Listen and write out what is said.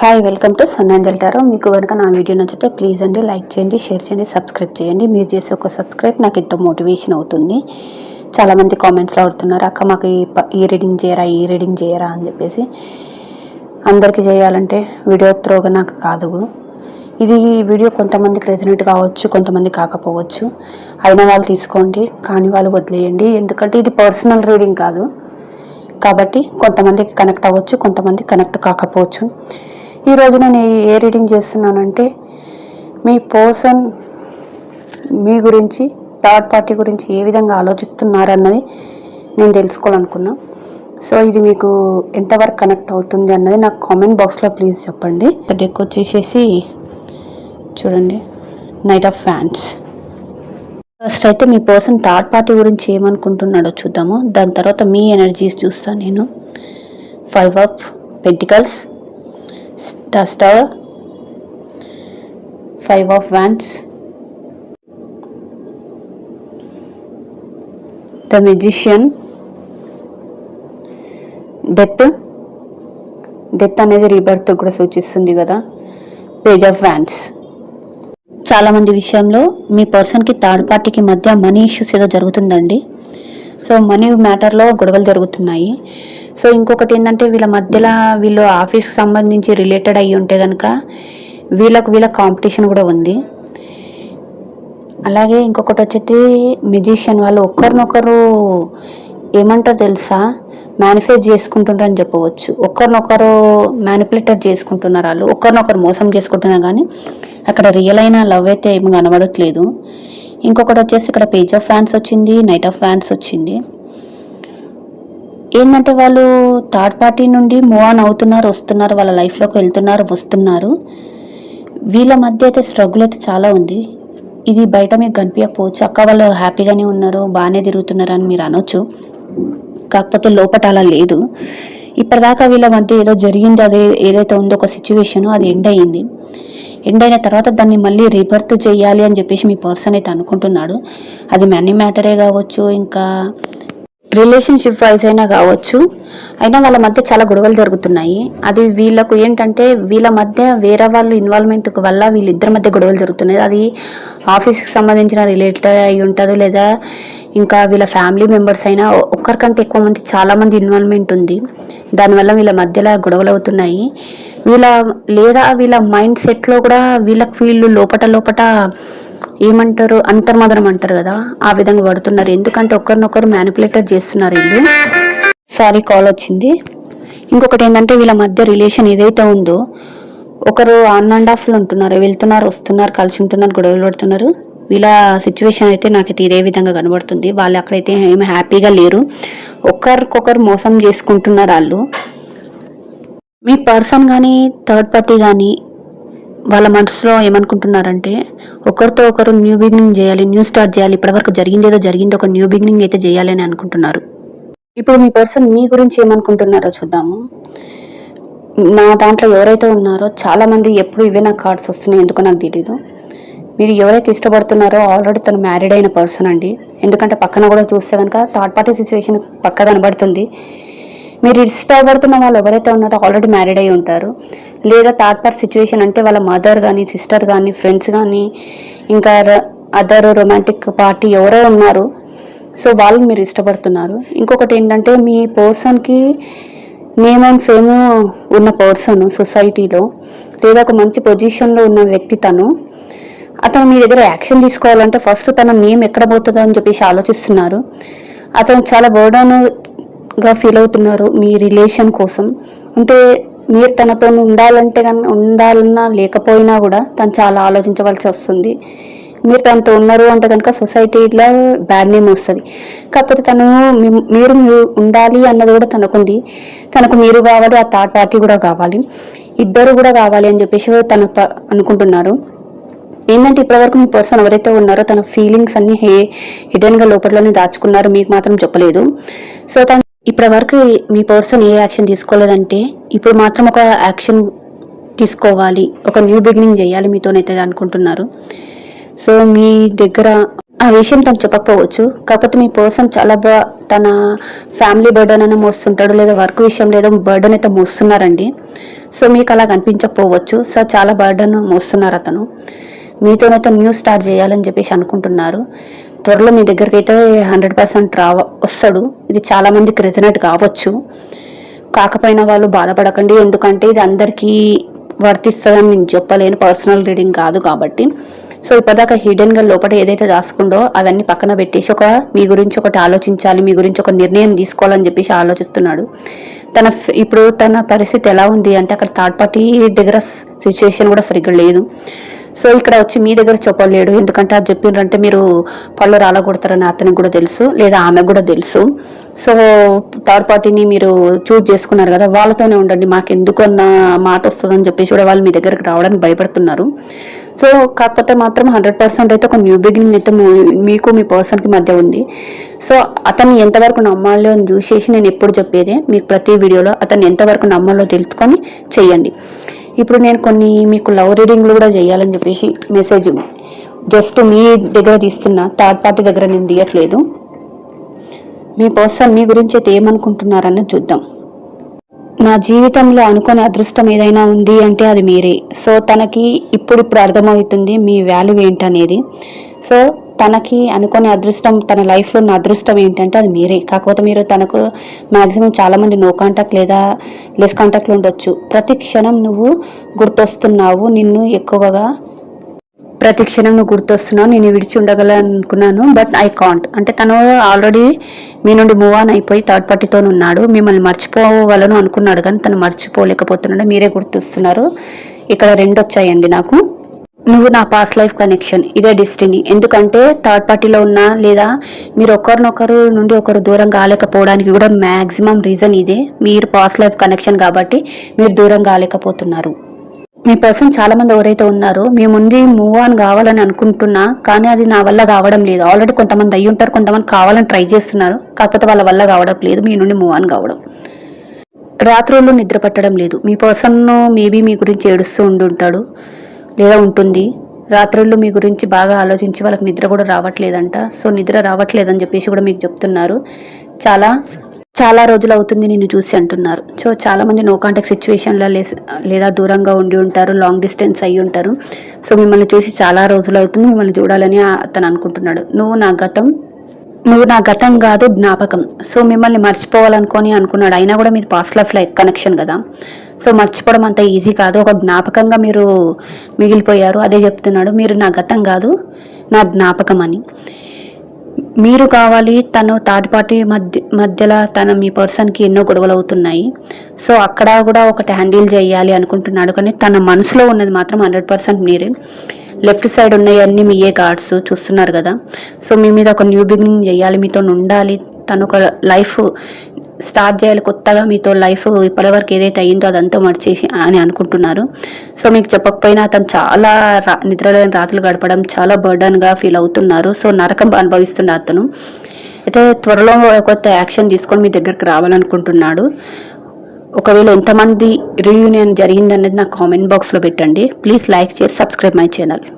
Hi welcome to సన్నాంజల్ tarot మీకు కనుక నా వీడియో నచ్చితే ప్లీజ్ అండి లైక్ చేయండి షేర్ చేయండి సబ్స్క్రైబ్ చేయండి. మీరు చేసే ఒక సబ్స్క్రైబ్ నాకు ఎంతో మోటివేషన్ అవుతుంది. చాలామంది కామెంట్స్లో అడుగుతున్నారు అక్క మాకు ఈ ప- ఈ రీడింగ్ చేయరా ఈ రీడింగ్ చేయరా? అని చెప్పేసి. అందరికీ చేయాలంటే వీడియో త్రోగా నాకు కాదు. ఇది ఈ వీడియో కొంతమందికి రెజినేట్ కావచ్చు కొంతమంది కాకపోవచ్చు. అయిన వాళ్ళు తీసుకోండి కాని వాళ్ళు వదిలేయండి. ఎందుకంటే ఇది పర్సనల్ రీడింగ్ కాదు. కాబట్టి కొంతమందికి కనెక్ట్ అవ్వచ్చు కొంతమంది కనెక్ట్ కాకపోవచ్చు. ఈరోజు నేను ఏ- రీడింగ్ చేస్తున్నానంటే మీ పర్సన్ మీ గురించి థర్డ్ పార్టీ గురించి ఏ విధంగా ఆలోచిస్తున్నారన్నది నేను తెలుసుకోవాలనుకున్నా. సో ఇది మీకు ఎంతవరకు కనెక్ట్ అవుతుంది అన్నది నాకు కామెంట్ బాక్స్లో ప్లీజ్ చెప్పండి. డెక్ వచ్చేసేసి చూడండి నైట్ ఆఫ్ ఫ్యాన్స్. ఫస్ట్ అయితే మీ పర్సన్ థర్డ్ పార్టీ గురించి ఏమనుకుంటున్నాడో చూద్దాము. దాని తర్వాత మీ ఎనర్జీస్ చూస్తాను నేను. Five of pentacles duster five of wands the magician. Death death అనేది రీబర్త్ కూడా సూచిస్తుంది కదా. పేజ్ ఆఫ్ వ్యాన్స్ చాలామంది విషయంలో మీ పర్సన్కి థర్డ్ పార్టీకి మధ్య మనీ ఇష్యూస్ ఏదో జరుగుతుందండి. సో మనీ మ్యాటర్లో గొడవలు జరుగుతున్నాయి. సో ఇంకొకటి ఏంటంటే వీళ్ళ మధ్యలో వీళ్ళు ఆఫీస్కి సంబంధించి రిలేటెడ్ అయ్యి ఉంటే కనుక వీళ్ళకు వీళ్ళ కాంపిటీషన్ కూడా ఉంది. అలాగే ఇంకొకటి వచ్చేసి మ్యూజిషియన్ వాళ్ళు ఒకరినొకరు ఏమంటారు తెలుసా? మేనిఫెస్ట్ చేసుకుంటున్నారని చెప్పవచ్చు. ఒకరినొకరు మ్యానిపులేటర్ చేసుకుంటున్నారు వాళ్ళు. ఒకరినొకరు మోసం చేసుకుంటున్నారు కానీ అక్కడ రియల్ అయిన లవ్ అయితే ఏమి కనబడట్లేదు. ఇంకొకటి వచ్చేసి ఇక్కడ పేజ్ ఆఫ్ ఫ్యాన్స్ వచ్చింది నైట్ ఆఫ్ ఫ్యాన్స్ వచ్చింది. ఏంటంటే వాళ్ళు థర్డ్ పార్టీ నుండి మూవ్ ఆన్ అవుతున్నారు వస్తున్నారు వాళ్ళ లైఫ్లోకి వెళ్తున్నారు వస్తున్నారు. వీళ్ళ మధ్య అయితే స్ట్రగుల్ అయితే చాలా ఉంది. ఇది బయట మీకు కనిపించకపోవచ్చు. అక్క వాళ్ళు హ్యాపీగానే ఉన్నారు బాగానే తిరుగుతున్నారు అని మీరు అనొచ్చు. కాకపోతే లోపట అలా లేదు. ఇప్పటిదాకా వీళ్ళ మధ్య ఏదో జరిగింది అదే ఏదైతే ఉందో ఒక సిచ్యువేషన్ అది ఎండ్ అయ్యింది. ఎండ్ అయిన తర్వాత దాన్ని మళ్ళీ రీబర్త్ చేయాలి అని చెప్పేసి మీ పర్సన్ అయితే అనుకుంటున్నాడు. అది మనీ మ్యాటరే కావచ్చు ఇంకా రిలేషన్షిప్ వైజ్ అయినా కావచ్చు అయినా వాళ్ళ మధ్య చాలా గొడవలు జరుగుతున్నాయి. అది వీళ్ళకు ఏంటంటే వీళ్ళ మధ్య వేరే వాళ్ళు ఇన్వాల్వ్మెంట్ వల్ల వీళ్ళిద్దరి మధ్య గొడవలు జరుగుతున్నాయి. అది ఆఫీస్కి సంబంధించిన రిలేటెడ్ అయి ఉంటుంది లేదా ఇంకా వీళ్ళ ఫ్యామిలీ మెంబర్స్ అయినా ఒక్కరికంటే ఎక్కువ మంది చాలామంది ఇన్వాల్వ్మెంట్ ఉంది. దానివల్ల వీళ్ళ మధ్యలో గొడవలు అవుతున్నాయి. వీళ్ళ లేదా వీళ్ళ మైండ్ సెట్లో కూడా వీళ్ళకి వీళ్ళు లోపట లోపట ఏమంటారు? అంతర్మదనం అంటారు కదా ఆ విధంగా పడుతున్నారు ఎందుకంటే ఒకరినొకరు మ్యానిపులేటర్ చేస్తున్నారు వీళ్ళు. సారీ కాల్ వచ్చింది. ఇంకొకటి ఏంటంటే వీళ్ళ మధ్య రిలేషన్ ఏదైతే ఉందో ఒకరు ఆన్ అండ్ ఆఫ్లో ఉంటున్నారు. వెళ్తున్నారు వస్తున్నారు కలిసి ఉంటున్నారు గొడవలు పడుతున్నారు. వీళ్ళ సిచ్యువేషన్ అయితే నాకైతే ఇదే విధంగా కనబడుతుంది. వాళ్ళు అక్కడైతే ఏమి హ్యాపీగా లేరు. ఒకరికొకరు మోసం చేసుకుంటున్నారు వాళ్ళు. మీ పర్సన్ కానీ థర్డ్ పార్టీ కానీ వాళ్ళ మనసులో ఏమనుకుంటున్నారంటే ఒకరితో ఒకరు న్యూ బిగినింగ్ చేయాలి న్యూ స్టార్ట్ చేయాలి ఇప్పటివరకు జరిగింది ఏదో జరిగింది ఒక న్యూ బిగినింగ్ అయితే చేయాలి అని అనుకుంటున్నారు. ఇప్పుడు మీ పర్సన్ మీ గురించి ఏమనుకుంటున్నారో చూద్దాము. నా దాంట్లో ఎవరైతే ఉన్నారో చాలామంది ఎప్పుడు ఇవే నాకు కార్డ్స్ వస్తున్నాయి ఎందుకో నాకు తెలియదు మీరు ఎవరైతే ఇష్టపడుతున్నారో ఆల్రెడీ తను మ్యారీడ్ అయిన పర్సన్ అండి. ఎందుకంటే పక్కన కూడా చూస్తే కనుక థర్డ్ పార్టీ సిచ్యువేషన్ పక్క కనబడుతుంది. మీరు ఇష్టపడుతున్న వాళ్ళు ఎవరైతే ఉన్నారో ఆల్రెడీ మ్యారీడ్ అయి ఉంటారు. లేదా థర్డ్ పార్ట్ సిచ్యువేషన్ అంటే వాళ్ళ మదర్ కానీ సిస్టర్ కానీ ఫ్రెండ్స్ కానీ ఇంకా అదర్ రొమాంటిక్ పార్టీ ఎవరో ఉన్నారు. సో వాళ్ళు మీరు ఇష్టపడుతున్నారు. ఇంకొకటి ఏంటంటే మీ పర్సన్కి నేమ్ అండ్ ఫేమ్ ఉన్న పర్సన్ సొసైటీలో లేదా ఒక మంచి పొజిషన్లో ఉన్న వ్యక్తి తను అతను మీ దగ్గర యాక్షన్ తీసుకోవాలంటే ఫస్ట్ తన నేమ్ ఎక్కడ పోతుందో అని చెప్పేసి ఆలోచిస్తున్నారు. అతను చాలా బర్డన్గా ఫీల్ అవుతున్నారు మీ రిలేషన్ కోసం. అంటే మీరు తనతో ఉండాలంటే కన్నా ఉండాలన్నా లేకపోయినా కూడా తను చాలా ఆలోచించవలసి వస్తుంది. మీరు తనతో ఉన్నారు అంటే కనుక సొసైటీలో బ్యాడ్ నేమ్ వస్తుంది. కాకపోతే తను మీరు ఉండాలి అన్నది కూడా తనకుంది. తనకు మీరు కావాలి ఆ థర్డ్ పార్టీ కూడా కావాలి. ఇద్దరు కూడా కావాలి అని చెప్పేసి తన ప- అనుకుంటున్నారు. ఏంటంటే ఇప్పటివరకు మీ పర్సన్ ఎవరైతే ఉన్నారో తన ఫీలింగ్స్ అన్ని హే హిడెన్గా లోపలనే దాచుకున్నారు. మీకు మాత్రం చెప్పలేదు. సో తను ఇప్పటివరకు మీ పర్సన్ ఏ యాక్షన్ తీసుకోలేదంటే ఇప్పుడు మాత్రం ఒక యాక్షన్ తీసుకోవాలి. ఒక న్యూ బిగినింగ్ చేయాలి మీతోనైతే అనుకుంటున్నారు. సో మీ దగ్గర ఆ విషయం తను చెప్పకపోవచ్చు. కాకపోతే మీ పర్సన్ చాలా బా తన ఫ్యామిలీ బర్డన్ అయినా మోస్తుంటాడు లేదా వర్క్ విషయం లేదా బర్డన్ అయితే మోస్తున్నారండి. సో మీకు అలా కనిపించకపోవచ్చు. సో చాలా బర్డన్ మోస్తున్నారు అతను మీతోనైతే న్యూ స్టార్ట్ చేయాలని చెప్పేసి అనుకుంటున్నారు. త్వరలో మీ దగ్గరికి అయితే హండ్రెడ్ పర్సెంట్ రావ వస్తాడు. ఇది చాలా మందికి రెజనేట్ కావచ్చు. కాకపోయినా వాళ్ళు బాధపడకండి. ఎందుకంటే ఇది అందరికీ వర్తిస్తుందని నేను చెప్పలేను. పర్సనల్ రీడింగ్ కాదు కాబట్టి. సో ఇప్పటిదాకా హిడెన్గా లోపల ఏదైతే దాచుకుందో అవన్నీ పక్కన పెట్టేసి ఒక మీ గురించి ఒకటి ఆలోచించాలి మీ గురించి ఒక నిర్ణయం తీసుకోవాలని చెప్పేసి ఆలోచిస్తున్నాడు. తన ఇప్పుడు తన పరిస్థితి ఎలా ఉంది అంటే అక్కడ థర్డ్ పార్టీ దగ్గర సిచ్యువేషన్ కూడా సరిగ్గా లేదు. సో ఇక్కడ వచ్చి మీ దగ్గర చెప్పలేడు ఎందుకంటే అది చెప్పిండ్రంటే మీరు పళ్ళు రాలగొడతారని అతనికి కూడా తెలుసు లేదా ఆమెకు కూడా తెలుసు. సో థర్డ్ పార్టీని మీరు చూజ్ చేసుకున్నారు కదా వాళ్ళతోనే ఉండండి మాకు ఎందుకు అన్న మాట వస్తుందని చెప్పేసి కూడా వాళ్ళు మీ దగ్గరకు రావడానికి భయపడుతున్నారు. సో కాకపోతే మాత్రం హండ్రెడ్ పర్సెంట్ అయితే ఒక న్యూ బిగినింగ్ అయితే మీకు మీ పర్సన్కి మధ్య ఉంది. సో అతన్ని ఎంతవరకు నమ్మాలో అని చూసేసి నేను ఎప్పుడు చెప్పేదే మీకు ప్రతి వీడియోలో అతన్ని ఎంతవరకు నమ్మాలో తెలుసుకొని చెయ్యండి. ఇప్పుడు నేను కొన్ని మీకు లవ్ రీడింగ్లు కూడా చేయాలని చెప్పేసి మెసేజ్ జస్ట్ మీ దగ్గర తీస్తున్నా థర్డ్ పార్టీ దగ్గర నేను తీయట్లేదు. మీ పర్సన్ మీ గురించి అయితే ఏమనుకుంటున్నారని చూద్దాం. నా జీవితంలో అనుకోని అదృష్టం ఏదైనా ఉంది అంటే అది మీరే. సో తనకి ఇప్పుడిప్పుడు అర్థమవుతుంది మీ వాల్యూ ఏంటనేది. సో తనకి అనుకోని అదృష్టం తన లైఫ్లో ఉన్న అదృష్టం ఏంటంటే అది మీరే. కాకపోతే మీరు తనకు మ్యాక్సిమం చాలామంది నో కాంటాక్ట్ లేదా లెస్ కాంటాక్ట్లో ఉండొచ్చు. ప్రతి క్షణం నువ్వు గుర్తొస్తున్నావు నిన్ను ఎక్కువగా ప్రతి క్షణం నువ్వు గుర్తొస్తున్నావు నేను విడిచి ఉండగలనుకున్నాను బట్ ఐ కాంట్ అంటే తను ఆల్రెడీ మీ నుండి మూవ్ ఆన్ అయిపోయి థర్డ్ పార్టీతో ఉన్నాడు. మిమ్మల్ని మర్చిపోగలను అనుకున్నాడు కానీ తను మర్చిపోలేకపోతున్నాడు. మీరే గుర్తొస్తున్నారు. ఇక్కడ రెండు వచ్చాయండి నాకు. నువ్వు నా పాస్ట్ లైఫ్ కనెక్షన్ ఇదే డెస్టినీ ఎందుకంటే థర్డ్ పార్టీలో ఉన్నా లేదా మీరు ఒకరినొకరు నుండి ఒకరు దూరం కాలేకపోవడానికి కూడా మ్యాక్సిమం రీజన్ ఇదే. మీరు పాస్ట్ లైఫ్ కనెక్షన్ కాబట్టి మీరు దూరం కాలేకపోతున్నారు మీ పర్సన్ చాలా మంది ఎవరైతే ఉన్నారో మీ ముందు మూవ్ ఆన్ కావాలని అనుకుంటున్నా కానీ అది నా వల్ల కావడం లేదు. ఆల్రెడీ కొంతమంది అయ్యి ఉంటారు కొంతమంది కావాలని ట్రై చేస్తున్నారు కాకపోతే వాళ్ళ వల్ల కావడం లేదు మీ నుండి మూవ్ ఆన్ కావడం. రాత్రుల్లో నిద్ర పట్టడం లేదు. మీ పర్సన్ మేబీ మీ గురించి ఏడుస్తూ ఉండి ఉంటాడు లేదా ఉంటుంది. రాత్రుల్లో మీ గురించి బాగా ఆలోచించి వాళ్ళకి నిద్ర కూడా రావట్లేదంట. సో నిద్ర రావట్లేదని చెప్పేసి కూడా మీకు చెప్తున్నారు. చాలా చాలా రోజులు అవుతుంది నిన్ను చూసి అంటున్నారు. సో చాలా మంది నో కాంటాక్ట్ సిచ్యువేషన్లో లేదా దూరంగా ఉండి ఉంటారు లాంగ్ డిస్టెన్స్ అయ్యి ఉంటారు. సో మిమ్మల్ని చూసి చాలా రోజులు అవుతుంది మిమ్మల్ని చూడాలని అతను అనుకుంటున్నాడు. నువ్వు నా గతం నువ్వు నా గతం కాదు జ్ఞాపకం. సో మిమ్మల్ని మర్చిపోవాలనుకొని అనుకున్నాడు. అయినా కూడా మీరు పాస్ట్ లైఫ్లో కనెక్షన్ కదా. సో మర్చిపోవడం అంత ఈజీ కాదు. ఒక జ్ఞాపకంగా మీరు మిగిలిపోయారు. అదే చెప్తున్నాడు. మీరు నా గతం కాదు నా జ్ఞాపకం అని. మీరు కావాలి తను థర్డ్ పార్టీ మధ్య మధ్యలో తన మీ పర్సన్కి ఎన్నో గొడవలు అవుతున్నాయి. సో అక్కడ కూడా ఒకటి హ్యాండిల్ చేయాలి అనుకుంటున్నాడు. కానీ తన మనసులో ఉన్నది మాత్రం హండ్రెడ్ పర్సెంట్ మీరే. లెఫ్ట్ సైడ్ ఉన్నాయన్నీ మీయే కార్డ్స్ చూస్తున్నారు కదా. సో మీ మీద ఒక న్యూ బిగినింగ్ చేయాలి. మీతో ఉండాలి. తను ఒక లైఫ్ స్టార్ట్ చేయాలి కొత్తగా మీతో లైఫ్ ఇప్పటివరకు ఏదైతే అయ్యిందో అదంతా మర్చేసి అని అనుకుంటున్నారు. సో మీకు చెప్పకపోయినా అతను చాలా రా నిద్రలేని రాత్రులు గడపడం చాలా బర్డన్గా ఫీల్ అవుతున్నారు. సో నరకం అనుభవిస్తున్న అతను అయితే త్వరలో కొత్త యాక్షన్ తీసుకొని మీ దగ్గరికి రావాలనుకుంటున్నాడు. ఒకవేళ ఎంతమంది రీయూనియన్ జరిగిందనేది నాకు కామెంట్ బాక్స్లో పెట్టండి. ప్లీజ్ లైక్ చేసి సబ్స్క్రైబ్ మై ఛానల్.